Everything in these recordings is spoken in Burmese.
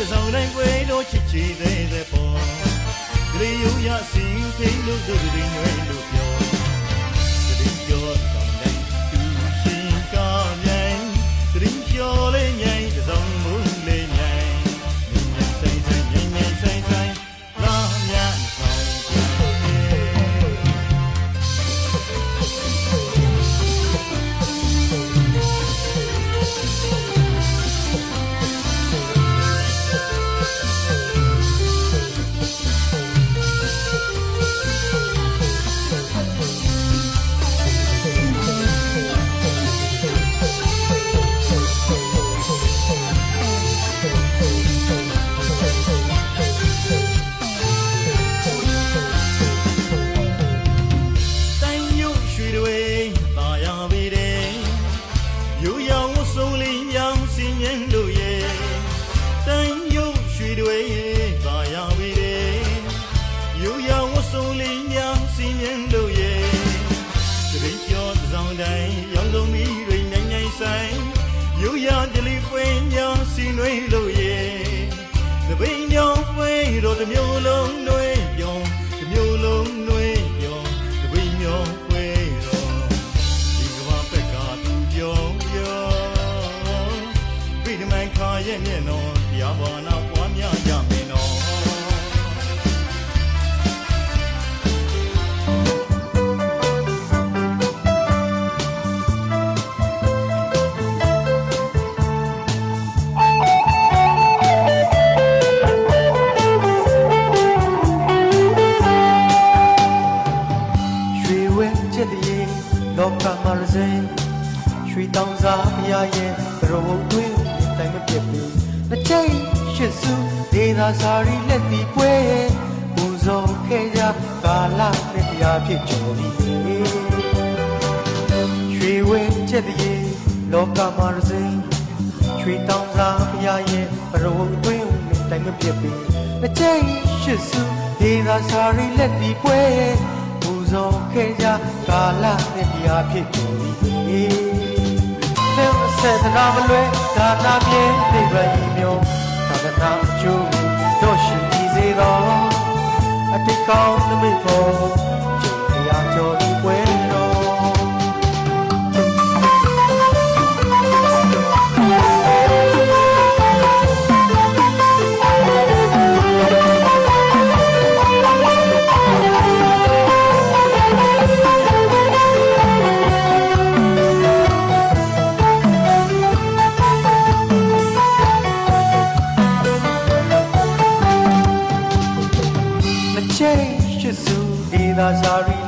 တဆောင်တိုင်းကွယ်လို့ချစ်ချီသေးတဲ့ပေါ်ကလေးယူရစင်ထိန်လို့တို့တွေညွှဲလို့ စင်ရင်တို့ရဲ့တိုင်းညွတ်ရွှေတွေပါရပေတယ်ရိုးရောင်ဆုံးလေးညောင်စင်ရင်တို့ရဲ့တပိကျော်တစ်စောင်းတိုင်းရောင်စုံမီတွေနိုင်နိုင်ဆိုင်ရိုးရာဒလီပွင့်ညောင်စင်တွေလို့ရဲ့တပိညောင်ပွင့်တို့တစ်မျိုးလုံး န်ခါရဲ့မျက်နှာတရားဘာနာပွားများကြမင်းတော့ရွှေဝဲချက်တရေလောကမှာရစေရွှေတောင်စားဖရာရဲ့သရုပ်တွင်း တိုင်မပြတ်ပြီနှစ်ချိန်ရှစ်စုဒေသာစာရီလက်တီပွဲပူဇော်ခဲ့ကြကာလနဲ့တရားဖြစ်ကြပြီရွှေဝဲချက်တရေလောကမှာရစေရွှေတောင်စားဖရာရဲ့သရုပ်တွင်းတိုင်မပြတ်ပြီနှစ်ချိန်ရှစ်စုဒေသာစာရီလက်တီပွဲပူဇော်ခဲ့ကြကာလနဲ့တရားဖြစ်ကြပြီ။ သင်အဆက်သနာမလွဲဒါနာပြင်းနိဗ္ဗာန်ဤမျိုးသာသနာအကျိုးတို့ရှိကြည်စေသောအတိတ်ကောင်းသမိဖို့ကျင့်တရားကျော် သာစာရီ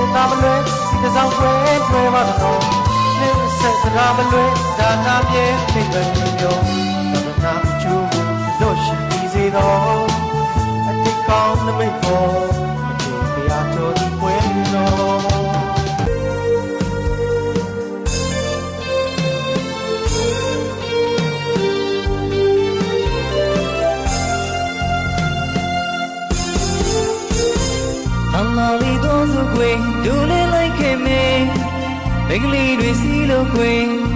မပြည့်စင်သာမလွဲဒီတစောင်းပွဲလွဲပါတော့မြုပ်ဆက်စကားမလွဲဒါနာမြေနေရည်မျိုးသဒနာချူလို့ရှိပြီးစေတော့အတိတ်ကောင်းနမိတ်ဖို့ အလာလီတော့စုခွေဒူလေးလိုက်ခဲ့မေဘင်္ဂလီတွေစီလို့ခွေ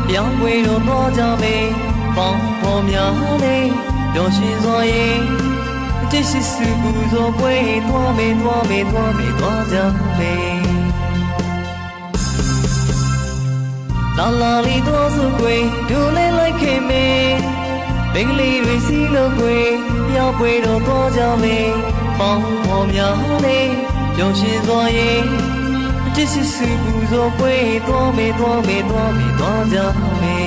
ပြောင်းခွေတော့တော့ကြမေပေါင်းပေါ်များလေးပျော်ရွှင်စွာရင်အချစ်ရှိစုပူဇော်ပွဲသွားမေသွားမေသွားမေသွားကြမေလာလာလီတော့စုခွေဒူလေးလိုက်ခဲ့မေဘင်္ဂလီတွေစီလို့ခွေပြောင်းခွေတော့တော့ကြမေပေါင်းပေါ်များလေး ပျော်ရွှင်စွာရင်အချစ်ရှိစုပူဇော်ပွဲသွားမေသွားမေသွားမေသွားကြမေ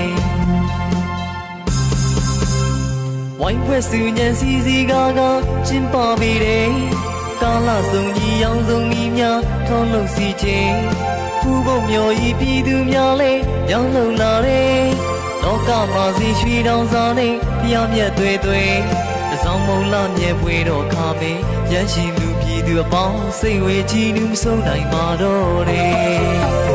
ဝိုင်းဖွဲ့စုညံစီစီကားကားကျင်းပပေတယ်ကာလဆုံးကြီးရောင်စုံကြီးများထုံးလို့စီခြင်းဖူးဖို့မျော်ဤပြည်သူများလဲရောင်းလုံလာတယ်လောကမှာစီရွှေတောင်စားနေဖျားမြက်သွေးသွေးတစောင်းမုံလာမြဲပွေတော့ခါမေရရှိလူ ပြည်သူအပေါင်းစိတ်ဝေကြည်နူးမဆုံးနိုင်ပါတော့တဲ့